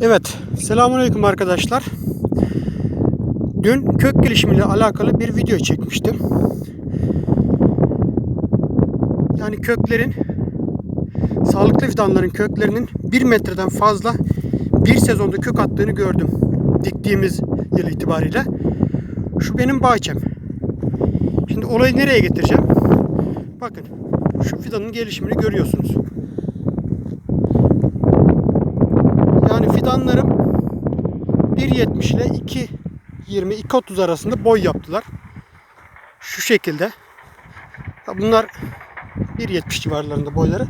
Evet, selamünaleyküm arkadaşlar. Dün kök gelişimiyle alakalı bir video çekmiştim. Yani köklerin, sağlıklı fidanların köklerinin 1 metreden fazla bir sezonda kök attığını gördüm. Diktiğimiz yıl itibariyle. Şu benim bahçem. Şimdi olayı nereye getireceğim? Bakın, şu fidanın gelişimini görüyorsunuz. Yani fidanlarım 1.70 ile 2.20 2.30 arasında boy yaptılar. Şu şekilde. Bunlar 1.70 civarlarında boyları.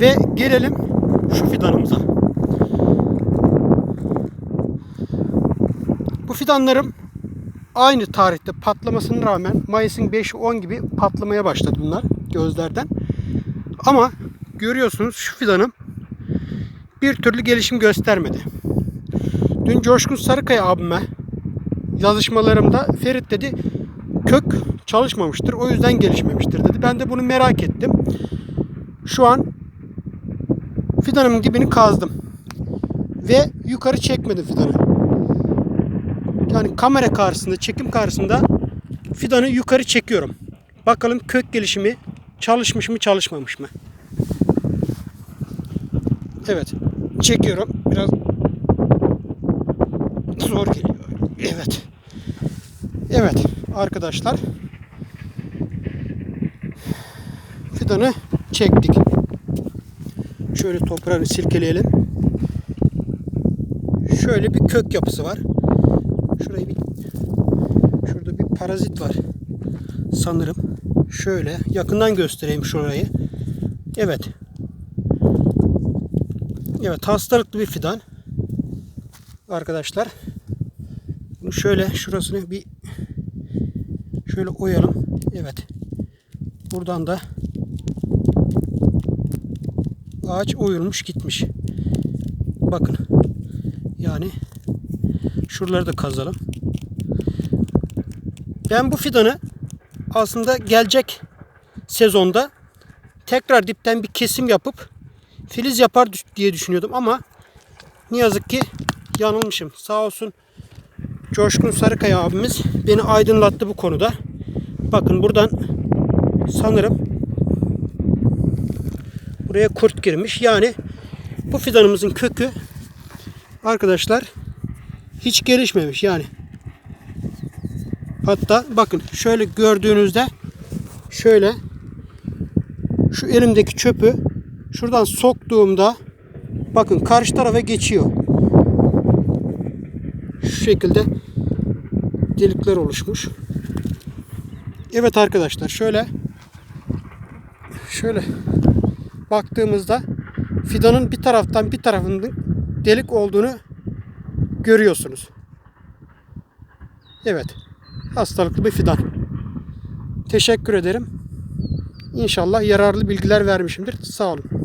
Ve gelelim şu fidanımıza. Bu fidanlarım aynı tarihte patlamasına rağmen Mayıs'ın 5'i 10 gibi patlamaya başladı bunlar gözlerden. Ama görüyorsunuz şu fidanım bir türlü gelişim göstermedi. Dün Coşkun Sarıkaya abime yazışmalarımda Ferit dedi kök çalışmamıştır o yüzden gelişmemiştir dedi. Ben de bunu merak ettim. Şu an fidanımın dibini kazdım. Ve yukarı çekmedim fidanı. Yani kamera karşısında, çekim karşısında fidanı yukarı çekiyorum. Bakalım kök gelişimi çalışmış mı çalışmamış mı? Evet. Çekiyorum. Biraz zor geliyor. Evet. Evet arkadaşlar. Fidanı çektik. Şöyle toprağını silkeleyelim. Şöyle bir kök yapısı var. Şurayı bir şurada bir parazit var. Sanırım. Şöyle yakından göstereyim şurayı. Evet. Evet hastalıklı bir fidan. Arkadaşlar. Bunu şöyle şurasını bir şöyle oyalım. Evet. Buradan da ağaç oyulmuş gitmiş. Bakın. Yani şuraları da kazalım. Ben bu fidanı aslında gelecek sezonda tekrar dipten bir kesim yapıp filiz yapar diye düşünüyordum ama ne yazık ki yanılmışım. Sağ olsun Coşkun Sarıkaya abimiz beni aydınlattı bu konuda. Bakın buradan sanırım buraya kurt girmiş. Yani bu fidanımızın kökü arkadaşlar hiç gelişmemiş yani. Hatta bakın şöyle gördüğünüzde şöyle şu elimdeki çöpü şuradan soktuğumda bakın karşı tarafa geçiyor. Şu şekilde delikler oluşmuş. Evet arkadaşlar şöyle şöyle baktığımızda fidanın bir taraftan bir tarafının delik olduğunu görüyorsunuz. Evet. Hastalıklı bir fidan. Teşekkür ederim. İnşallah yararlı bilgiler vermişimdir. Sağ olun.